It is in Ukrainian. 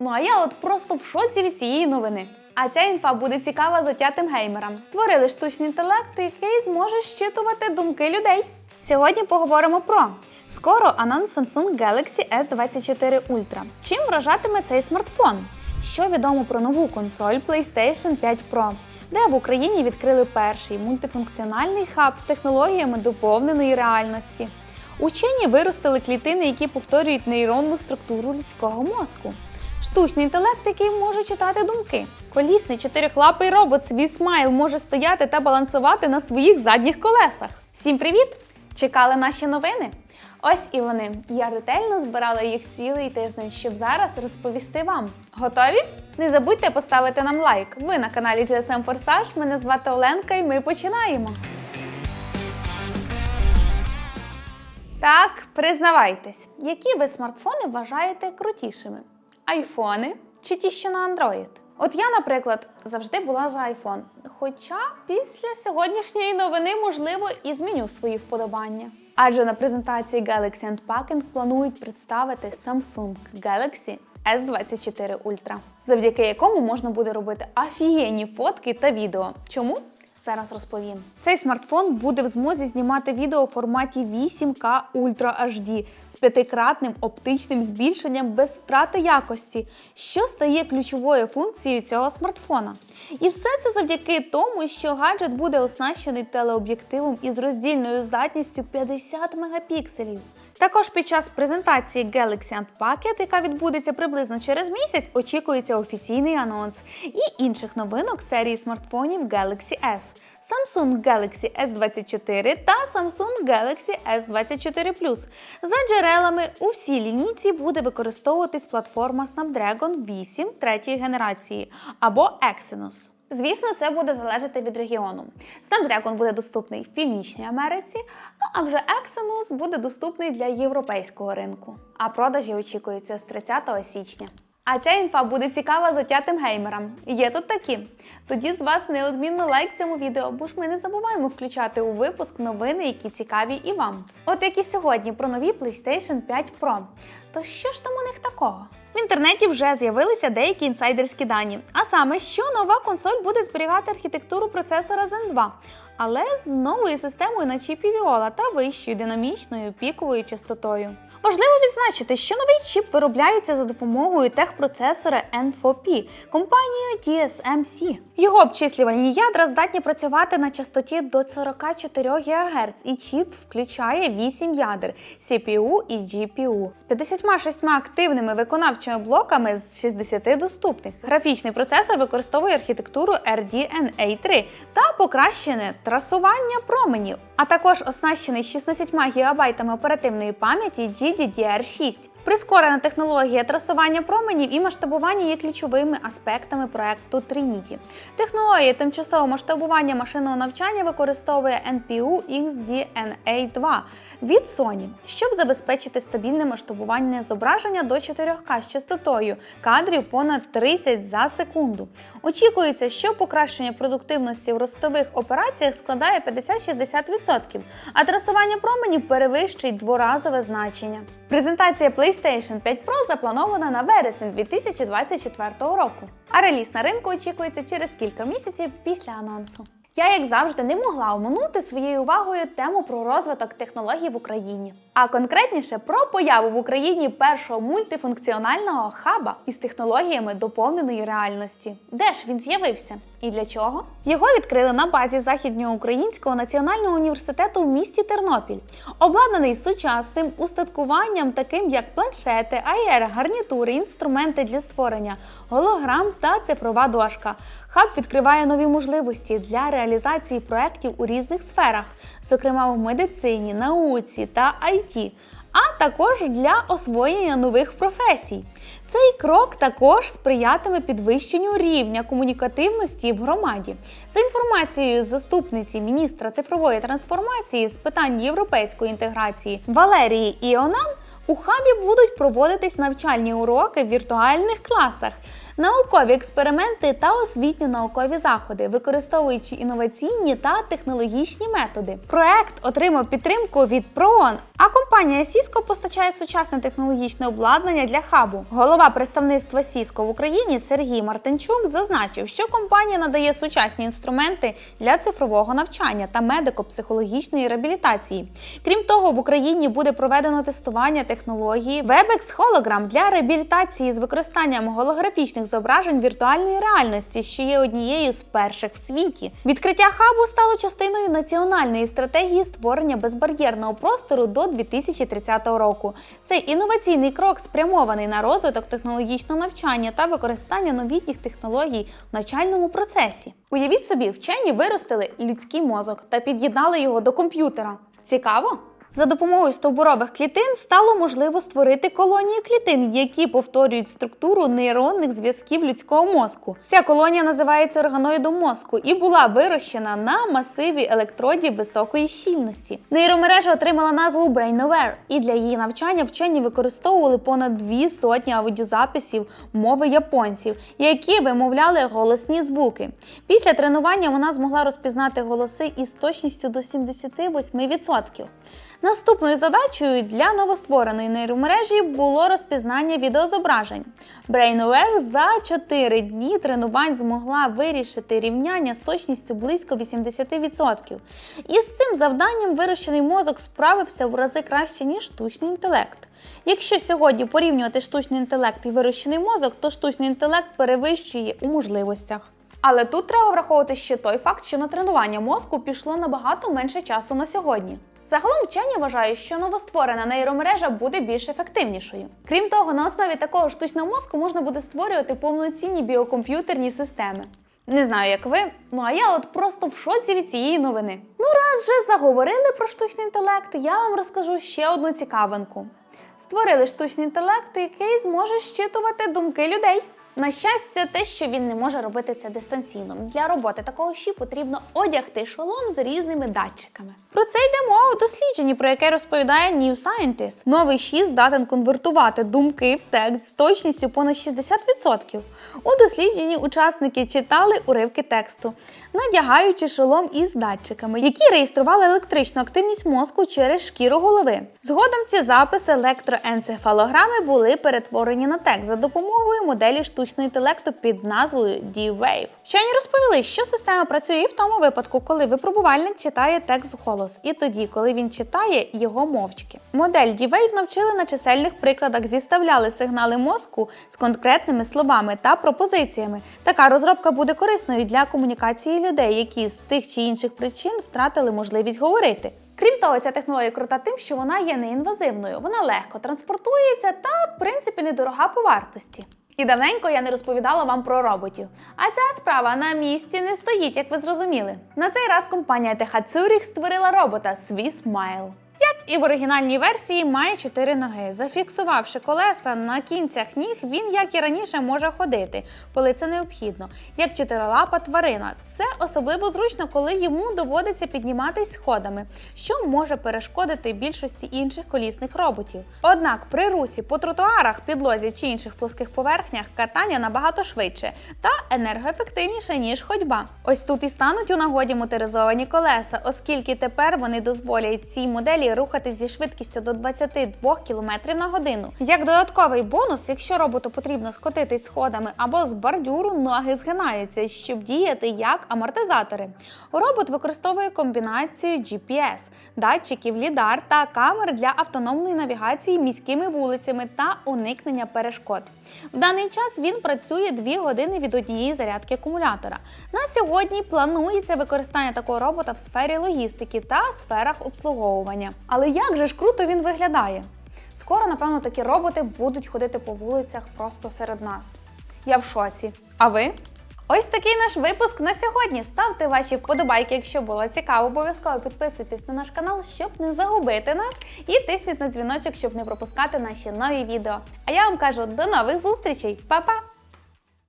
Ну а я от просто в шоці від цієї новини. А ця інфа буде цікава затятим геймерам. Створили штучний інтелект, який зможе щитувати думки людей. Сьогодні поговоримо про скоро анонс Samsung Galaxy S24 Ultra. Чим вражатиме цей смартфон? Що відомо про нову консоль PlayStation 5 Pro, де в Україні відкрили перший мультифункціональний хаб з технологіями доповненої реальності. Учені виростили клітини, які повторюють нейронну структуру людського мозку. Штучний інтелект, який може читати думки. Колісний чотирихлапий робот свій смайл може стояти та балансувати на своїх задніх колесах. Всім привіт! Чекали наші новини? Ось і вони. Я ретельно збирала їх цілий тиждень, щоб зараз розповісти вам. Готові? Не забудьте поставити нам лайк. Ви на каналі GSM Forsage. Мене звати Оленка, і ми починаємо. Так, признавайтесь, які ви смартфони вважаєте крутішими? Айфони чи ті, що на Android? От я, наприклад, завжди була за iPhone. Хоча після сьогоднішньої новини, можливо, і зміню свої вподобання. Адже на презентації Galaxy Unpacking планують представити Samsung Galaxy S24 Ultra, завдяки якому можна буде робити офігенні фотки та відео. Чому? Зараз розповім. Цей смартфон буде в змозі знімати відео у форматі 8К Ultra HD з п'ятикратним оптичним збільшенням без втрати якості, що стає ключовою функцією цього смартфона. І все це завдяки тому, що гаджет буде оснащений телеоб'єктивом із роздільною здатністю 50 мегапікселів. Також під час презентації Galaxy Unpacked, яка відбудеться приблизно через місяць, очікується офіційний анонс і інших новинок серії смартфонів Galaxy S. Samsung Galaxy S24 та Samsung Galaxy S24 Plus. За джерелами у всій лінійці буде використовуватись платформа Snapdragon 8 третьої генерації або Exynos. Звісно, це буде залежати від регіону. Snapdragon буде доступний в Північній Америці, ну а вже Exynos буде доступний для європейського ринку. А продажі очікуються з 30 січня. А ця інфа буде цікава затятим геймерам. Є тут такі. Тоді з вас неодмінно лайк цьому відео, бо ж ми не забуваємо включати у випуск новини, які цікаві і вам. От як і сьогодні про нові PlayStation 5 Pro. То що ж там у них такого? В інтернеті вже з'явилися деякі інсайдерські дані. А саме, що нова консоль буде зберігати архітектуру процесора Zen 2, але з новою системою на чіпі Viola та вищою динамічною піковою частотою. Важливо відзначити, що новий чіп виробляється за допомогою техпроцесора N4P компанією TSMC. Його обчислювальні ядра здатні працювати на частоті до 44 ГГц, і чіп включає 8 ядер CPU і GPU з 56 активними виконавчими блоками з 60 доступних. Графічний процесор використовує архітектуру RDNA3 та покращене трасування променів, а також оснащений 16 ГБ оперативної пам'яті GDDR6. Прискорена технологія трасування променів і масштабування є ключовими аспектами проекту Trinity. Технологія тимчасового масштабування машинного навчання використовує NPU XDNA2 від Sony, щоб забезпечити стабільне масштабування зображення до 4К з частотою кадрів понад 30 за секунду. Очікується, що покращення продуктивності в ростових операціях складає 50-60%, а трасування променів перевищить дворазове значення. Презентація PlayStation 5 Pro запланована на вересень 2024 року, а реліз на ринку очікується через кілька місяців після анонсу. Я, як завжди, не могла оминути своєю увагою тему про розвиток технологій в Україні, а конкретніше про появу в Україні першого мультифункціонального хаба із технологіями доповненої реальності. Де ж він з'явився і для чого? Його відкрили на базі Західноукраїнського національного університету в місті Тернопіль, обладнаний сучасним устаткуванням, таким як планшети, AR, гарнітури, інструменти для створення, голограм та цифрова дошка. Хаб відкриває нові можливості для реалізації проєктів у різних сферах, зокрема в медицині, науці та IT, а також для освоєння нових професій. Цей крок також сприятиме підвищенню рівня комунікативності в громаді. За інформацією заступниці міністра цифрової трансформації з питань європейської інтеграції Валерії Іонан, у хабі будуть проводитись навчальні уроки в віртуальних класах наукові експерименти та освітньо-наукові заходи, використовуючи інноваційні та технологічні методи. Проект отримав підтримку від ПРООН, а компанія Cisco постачає сучасне технологічне обладнання для хабу. Голова представництва Cisco в Україні Сергій Мартинчук зазначив, що компанія надає сучасні інструменти для цифрового навчання та медико-психологічної реабілітації. Крім того, в Україні буде проведено тестування технології WebEx Hologram для реабілітації з використанням голографічних зображень віртуальної реальності, що є однією з перших в світі. Відкриття хабу стало частиною національної стратегії створення безбар'єрного простору до 2030 року. Цей інноваційний крок спрямований на розвиток технологічного навчання та використання новітніх технологій в навчальному процесі. Уявіть собі, вчені виростили людський мозок та під'єднали його до комп'ютера. Цікаво? За допомогою стовбурових клітин стало можливо створити колонії клітин, які повторюють структуру нейронних зв'язків людського мозку. Ця колонія називається органоїдом мозку і була вирощена на масиві електродів високої щільності. Нейромережа отримала назву BrainAware, і для її навчання вчені використовували понад дві сотні аудіозаписів мови японців, які вимовляли голосні звуки. Після тренування вона змогла розпізнати голоси із точністю до 78%. Наступною задачею для новоствореної нейромережі було розпізнання відеозображень. BrainAware за 4 дні тренувань змогла вирішити рівняння з точністю близько 80%. І з цим завданням вирощений мозок справився в рази краще, ніж штучний інтелект. Якщо сьогодні порівнювати штучний інтелект і вирощений мозок, то штучний інтелект перевищує у можливостях. Але тут треба враховувати ще той факт, що на тренування мозку пішло набагато менше часу на сьогодні. Загалом вчені вважають, що новостворена нейромережа буде більш ефективнішою. Крім того, на основі такого штучного мозку можна буде створювати повноцінні біокомп'ютерні системи. Не знаю, як ви, ну а я от просто в шоці від цієї новини. Ну, раз вже заговорили про штучний інтелект, я вам розкажу ще одну цікавинку. Створили штучний інтелект, який зможе щитувати думки людей. На щастя, те, що він не може робити це дистанційно. Для роботи такого щі потрібно одягти шолом з різними датчиками. Про це йде мова у дослідженні, про яке розповідає New Scientist. Новий щі здатен конвертувати думки в текст з точністю понад 60%. У дослідженні учасники читали уривки тексту, надягаючи шолом із датчиками, які реєстрували електричну активність мозку через шкіру голови. Згодом ці записи електроенцефалограми були перетворені на текст за допомогою моделі штучного інтелекту під назвою D-Wave. Вчені розповіли, що система працює і в тому випадку, коли випробувальник читає текст голос, і тоді, коли він читає його мовчки. Модель D-Wave навчили на чисельних прикладах, зіставляли сигнали мозку з конкретними словами та пропозиціями. Така розробка буде корисною для комунікації людей, які з тих чи інших причин втратили можливість говорити. Крім того, ця технологія крута тим, що вона є неінвазивною, вона легко транспортується та, в принципі, недорога по вартості. І давненько я не розповідала вам про роботів. А ця справа на місці не стоїть, як ви зрозуміли. На цей раз компанія TH Zurich створила робота SwissMile. І в оригінальній версії, має чотири ноги. Зафіксувавши колеса на кінцях ніг, він, як і раніше, може ходити, коли це необхідно, як чотирилапа тварина. Це особливо зручно, коли йому доводиться підніматись сходами, що може перешкодити більшості інших колісних роботів. Однак при русі по тротуарах, підлозі чи інших плоских поверхнях катання набагато швидше та енергоефективніше, ніж ходьба. Ось тут і стануть у нагоді моторизовані колеса, оскільки тепер вони дозволять цій моделі рухатись зі швидкістю до 22 км на годину. Як додатковий бонус, якщо роботу потрібно скотитись сходами або з бордюру, ноги згинаються, щоб діяти як амортизатори. Робот використовує комбінацію GPS, датчиків, лідар та камер для автономної навігації міськими вулицями та уникнення перешкод. В даний час він працює 2 години від однієї зарядки акумулятора. На сьогодні планується використання такого робота в сфері логістики та сферах обслуговування. Але як же ж круто він виглядає? Скоро, напевно, такі роботи будуть ходити по вулицях просто серед нас. Я в шоці. А ви? Ось такий наш випуск на сьогодні. Ставте ваші вподобайки, якщо було цікаво. Обов'язково підписуйтесь на наш канал, щоб не загубити нас, і тисніть на дзвіночок, щоб не пропускати наші нові відео. А я вам кажу до нових зустрічей, Па-па!